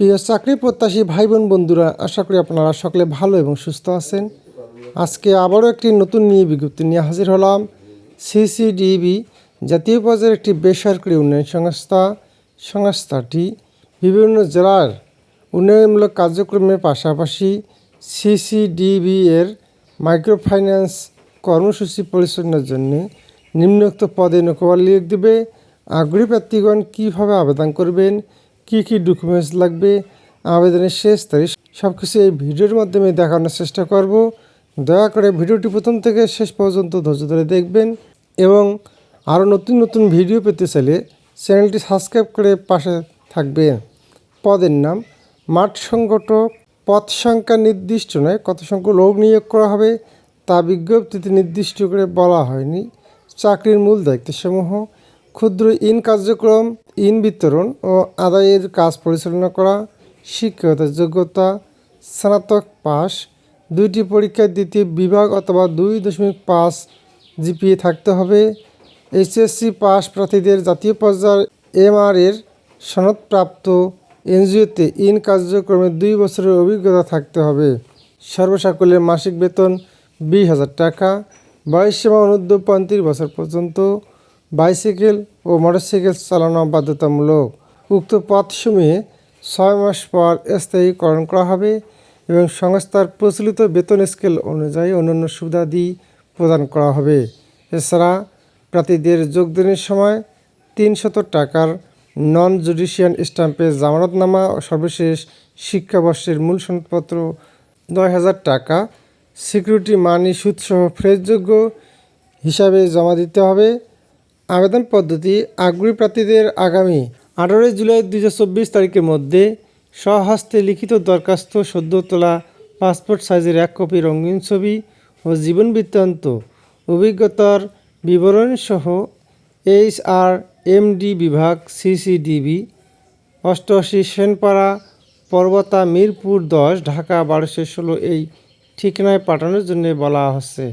প্রিয় চাকরি প্রত্যাশী ভাই বোন বন্ধুরা, আশা করি আপনারা সকলে ভালো এবং সুস্থ আছেন। আজকে আবারও একটি নতুন নিয়ে বিজ্ঞপ্তি নিয়ে হাজির হলাম সিসিডিবি জাতীয় পর্যায়ের একটি বেসরকারি উন্নয়ন সংস্থা, সংস্থাটি বিভিন্ন জেলার উন্নয়নমূলক কার্যক্রমের পাশাপাশি সিসিডিবি এর মাইক্রোফাইন্যান্স কর্মসূচি পরিচালনার জন্য নিম্নোক্ত পদে নৌকবার লিখ দেবে। আগ্রহী প্রার্থীগণ কীভাবে আবেদন করবেন? কী কী ডকুমেন্টস লাগবে, আবেদনের শেষ তারিখ সব কিছু এই ভিডিওর মাধ্যমে দেখানোর চেষ্টা করব। দয়া করে ভিডিওটি প্রথম থেকে শেষ পর্যন্ত ধৈর্য ধরে দেখবেন এবং আরও নতুন নতুন ভিডিও পেতে চাইলে চ্যানেলটি সাবস্ক্রাইব করে পাশে থাকবেন। পদের নাম, মাঠ সংগঠক, পদ সংখ্যা নির্দিষ্ট নয়, কত সংখ্যক লোক নিয়োগ করা হবে তা বিজ্ঞপ্তিতে নির্দিষ্ট করে বলা হয়নি। চাকরির মূল দায়িত্বসমূহ, ক্ষুদ্র ইন কার্যক্রম ইন বিতরণ ও আদায়ের কাজ পরিচালনা করা শিক্ষকতার যোগ্যতা, স্নাতক পাস দুইটি পরীক্ষায় দ্বিতীয় বিভাগ অথবা দুই দশমিক পাঁচ জিপিএ থাকতে হবে। এইচএসসি পাস প্রার্থীদের জাতীয় পর্যায়ের এমআর এর সনদপ্রাপ্ত এনজিওতে ইন কার্যক্রমে দুই বছরের অভিজ্ঞতা থাকতে হবে। সর্বসাকলের মাসিক বেতন বিশ হাজার টাকা বয়স সীমা অনূর্ধ্ব পঁয়ত্রিশ বছর পর্যন্ত। বাইসাইকেল ও মোটরসাইকেল চালানো বাধ্যতামূলক। উক্ত পথসমূহে ছয় মাস পর স্থায়ীকরণ করা হবে এবং সংস্থার প্রচলিত বেতন স্কেল অনুযায়ী অন্যান্য সুবিধাদি প্রদান করা হবে। এছাড়া প্রার্থীদের যোগদানের সময় তিনশত টাকার নন জুডিশিয়াল স্ট্যাম্পের জামানতনামা ও সর্বশেষ শিক্ষাবর্ষের মূল সনদপত্র নয় হাজার টাকা সিকিউরিটি মানি সুদসহ ফ্রেশযোগ্য হিসাবে জমা দিতে হবে। আবেদন পদ্ধতি আগ্রহী প্রার্থীদের আগামী আঠারোই জুলাই দু হাজার চব্বিশ তারিখের মধ্যে স্বহস্তে লিখিত দরখাস্ত সদ্য তোলা পাসপোর্ট সাইজের এক কপি রঙিন ছবি ও জীবন বৃত্তান্ত, অভিজ্ঞতার বিবরণ সহ এইচ আর এমডি বিভাগ সিসিডিবি অষ্টআশি সেনপাড়া, পর্বতা, মিরপুর দশ, ঢাকা বারোশো ষোলো এই ঠিকানায় পাঠানোর জন্য বলা হচ্ছে।